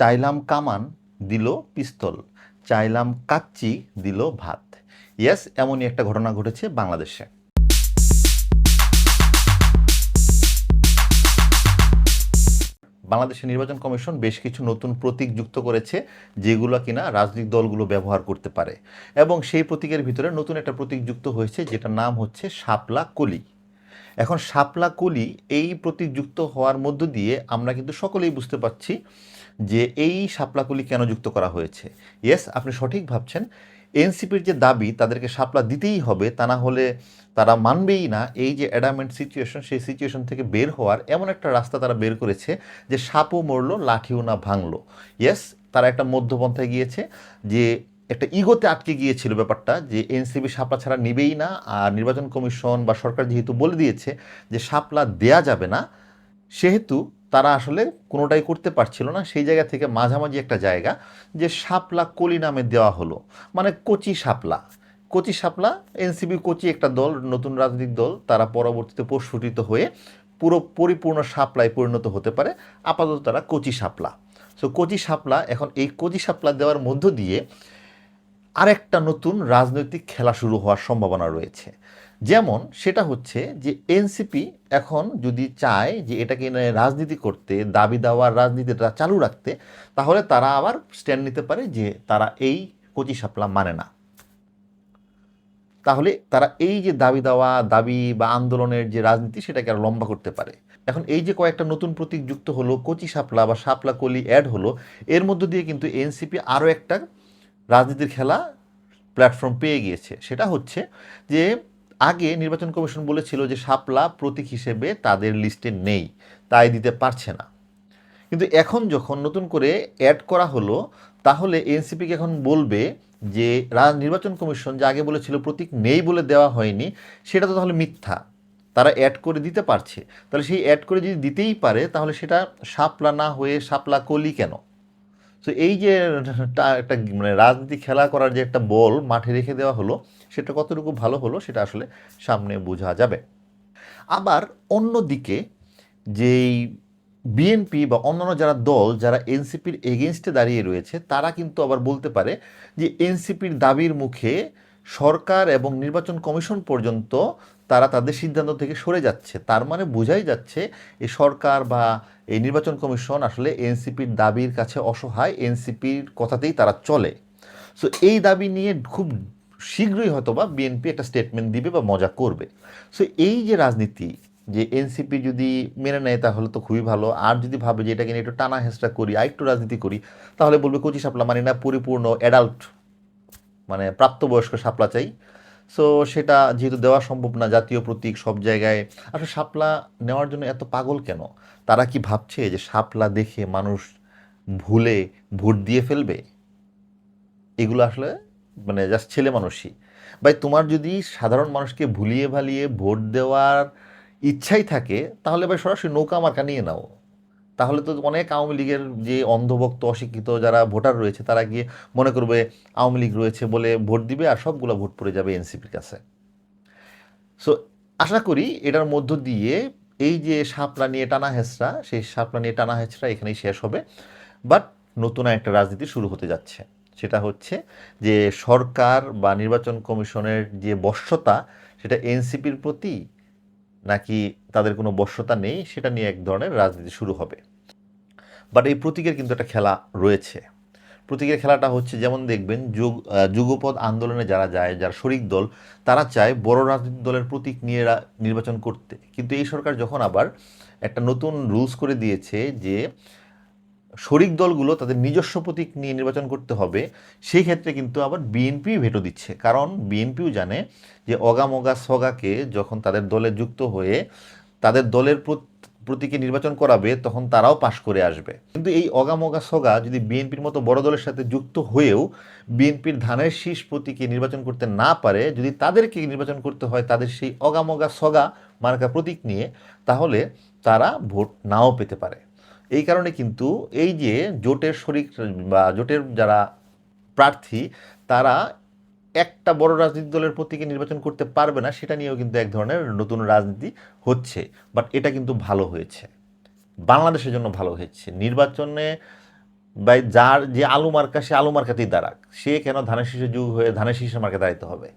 চাইলাম কামান, দিল পিস্তল। চাইলাম কাচ্চি, দিল ভাত। ইয়েস এমনই একটা ঘটনা ঘটেছে বাংলাদেশে। বাংলাদেশের নির্বাচন কমিশন বেশ কিছু নতুন প্রতীক যুক্ত করেছে, যেগুলো কিনা রাজনৈতিক দলগুলো ব্যবহার করতে পারে। এবং সেই প্রতীকের ভিতরে নতুন একটা প্রতীক যুক্ত হয়েছে, যেটার নাম হচ্ছে শাপলা কলি। এখন শাপলা কলি এই প্রতীক যুক্ত হওয়ার মধ্য দিয়ে আমরা কিন্তু সকলেই বুঝতে পারছি যে এই শাপলা কলি কেন যুক্ত করা হয়েছে। ইয়েস আপনি সঠিক ভাবছেন। এনসিপির যে দাবি, তাদেরকে শাপলা দিতেই হবে, তা না হলে তারা মানবেই না। এই যে অ্যাডামেন্ট সিচুয়েশন সেই সিচুয়েশন থেকে বের হওয়ার এমন একটা রাস্তা তারা বের করেছে যে সাপও মরলো, লাঠিও না ভাঙলো। ইয়েস তারা একটা মধ্যপন্থায় গিয়েছে যে একটা ইগোতে আটকে গিয়েছিল ব্যাপারটা যে এনসিবি শাপলা ছাড়া নেবেই না, আর নির্বাচন কমিশন বা সরকার যেহেতু বলে দিয়েছে যে শাপলা দেয়া যাবে না, সেহেতু তারা আসলে কোনোটাই করতে পারছিল না। সেই জায়গা থেকে মাঝামাঝি একটা জায়গা যে শাপলা কলি নামে দেওয়া হলো মানে কচি শাপলা। কচি শাপলা এনসিবি কচি একটা দল, নতুন রাজনৈতিক দল, তারা পরবর্তীতে প্রস্ফুটিত হয়ে পুরো পরিপূর্ণ শাপলায় পরিণত হতে পারে। আপাতত তারা কচি শাপলা। সো কচি শাপলা, এখন এই কচি শাপলা দেওয়ার মধ্য দিয়ে আরেকটা নতুন রাজনৈতিক খেলা শুরু হওয়ার সম্ভাবনা রয়েছে। যেমন সেটা হচ্ছে যে এনসিপি এখন যদি চায় যে এটাকে রাজনীতি করতে, দাবি দেওয়ার রাজনীতিটা চালু রাখতে, তাহলে তারা আবার স্ট্যান্ড নিতে পারে যে তারা এই কচি সাপলা মানে না। তাহলে তারা এই যে দাবি দেওয়া, দাবি বা আন্দোলনের যে রাজনীতি সেটাকে আর লম্বা করতে পারে। এখন এই যে কয়েকটা নতুন প্রতীক যুক্ত হলো, কচি সাপলা বা সাপলা কলি অ্যাড হলো, এর মধ্য দিয়ে কিন্তু এনসিপি আরও একটা রাজনীতির খেলা প্ল্যাটফর্ম পেয়ে গিয়েছে। সেটা হচ্ছে যে আগে নির্বাচন কমিশন বলেছিল যে শাপলা প্রতীক হিসেবে তাদের লিস্টে নেই, তাই দিতে পারছে না। কিন্তু এখন যখন নতুন করে অ্যাড করা হলো, তাহলে এনসিপিকে এখন বলবে যে নির্বাচন কমিশন যে আগে বলেছিল প্রতীক নেই বলে দেওয়া হয়নি, সেটা তো তাহলে মিথ্যা। তারা অ্যাড করে দিতে পারছে। তাহলে সেই অ্যাড করে যদি দিতেই পারে, তাহলে সেটা শাপলা না হয়ে শাপলা কলি কেন? তো এই যে একটা মানে রাজনীতি খেলা করার যে একটা বল মাঠে রেখে দেওয়া হলো, সেটা কতটুকু ভালো হলো সেটা আসলে সামনে বোঝা যাবে। আবার অন্যদিকে যেই বিএনপি বা অন্যান্য যারা দল, যারা এনসিপির এগেনস্টে দাঁড়িয়ে রয়েছে, তারা কিন্তু আবার বলতে পারে যে এনসিপির দাবির মুখে সরকার এবং নির্বাচন কমিশন পর্যন্ত তারা তাদের সিদ্ধান্ত থেকে সরে যাচ্ছে। তার মানে বোঝাই যাচ্ছে এই সরকার বা এই নির্বাচন কমিশন আসলে এনসিপির দাবির কাছে অসহায়, এনসিপির কথাতেই তারা চলে। সো এই দাবি নিয়ে খুব শীঘ্রই হয়তো বা বিএনপি একটা স্টেটমেন্ট দিবে বা মজা করবে। সো এই যে রাজনীতি, যে এনসিপি যদি মেনে নেয় তাহলে তো খুবই ভালো। আর যদি ভাবে যে এটাকে নিয়ে একটু টানা হেঁচড়া করি, আর একটু রাজনীতি করি, তাহলে বলবে কচি সাপলা মানে না, পরিপূর্ণ অ্যাডাল্ট মানে প্রাপ্তবয়স্ক সাপলা চাই। সো সেটা যেহেতু দেওয়া সম্ভব না, জাতীয় প্রতীক সব জায়গায় আসলে শাপলা নেওয়ার জন্য এত পাগল কেন? তারা কি ভাবছে যে শাপলা দেখে মানুষ ভুলে ভোট দিয়ে ফেলবে? এগুলো আসলে মানে জাস্ট ছেলে মানুষই। ভাই, তোমার যদি সাধারণ মানুষকে ভুলিয়ে ভালিয়ে ভোট দেওয়ার ইচ্ছাই থাকে, তাহলে ভাই সরাসরি নৌকা মার্কা নিয়ে নাও। তাহলে তো অনেক আওয়ামী লীগের যে অন্ধভক্ত, অশিক্ষিত যারা ভোটার রয়েছে, তারা গিয়ে মনে করবে আওয়ামী লীগ রয়েছে বলে ভোট দিবে আর সবগুলো ভোট পড়ে যাবে এনসিপির কাছে। সো আশা করি এটার মধ্য দিয়ে এই যে শাপলা নিয়ে টানা হেঁচড়া, সেই শাপলা নিয়ে টানা হেঁচড়া এখানেই শেষ হবে। বাট নতুন একটা রাজনীতি শুরু হতে যাচ্ছে। সেটা হচ্ছে যে সরকার বা নির্বাচন কমিশনের যে বশ্যতা, সেটা এনসিপির প্রতি নাকি তাদের কোনো বশ্যতা নেই, সেটা নিয়ে এক ধরনের রাজনীতি শুরু হবে। বাট এই প্রতীকের কিন্তু একটা খেলা রয়েছে। প্রতীকের খেলাটা হচ্ছে, যেমন দেখবেন, যুগ যুগপদ আন্দোলনে যারা যায়, যারা শরিক দল, তারা চায় বড় রাজনৈতিক দলের প্রতীক নিয়ে নির্বাচন করতে। কিন্তু এই সরকার যখন আবার একটা নতুন রুলস করে দিয়েছে যে শরিক দলগুলো তাদের নিজস্ব প্রতীক নিয়ে নির্বাচন করতে হবে, সেই ক্ষেত্রে কিন্তু আবার বিএনপি ভেটো দিচ্ছে। কারণ বিএনপিও জানে যে অগামগা সগাকে যখন তাদের দলে যুক্ত হয়ে তাদের দলের প্রতীকে নির্বাচন করাবে, তখন তারাও পাশ করে আসবে। কিন্তু এই অগামগা সগা যদি বিএনপির মতো বড় দলের সাথে যুক্ত হয়েও বিএনপির ধানের শীষ প্রতীকে নির্বাচন করতে না পারে, যদি তাদেরকে নির্বাচন করতে হয় তাদের সেই অগামগা সগা মার্কা প্রতীক নিয়ে, তাহলে তারা ভোট নাও পেতে পারে। এই কারণে কিন্তু এই যে জোটের শরিক, বা জোটের যারা প্রার্থী, তারা একটা বড় রাজনৈতিক দলের প্রতীকে নির্বাচন করতে পারবে না, সেটা নিয়েও কিন্তু এক ধরনের নতুন রাজনীতি হচ্ছে। বাট এটা কিন্তু ভালো হয়েছে। বাংলাদেশের জন্য ভালো হয়েছে। নির্বাচনে বা যার যে আলু মার্কা, সে আলু মার্কাতেই দাঁড়াক। সে কেন ধানের শীষের যুগ হয়ে ধানের শীষের মার্কে দাঁড়াইতে হবে?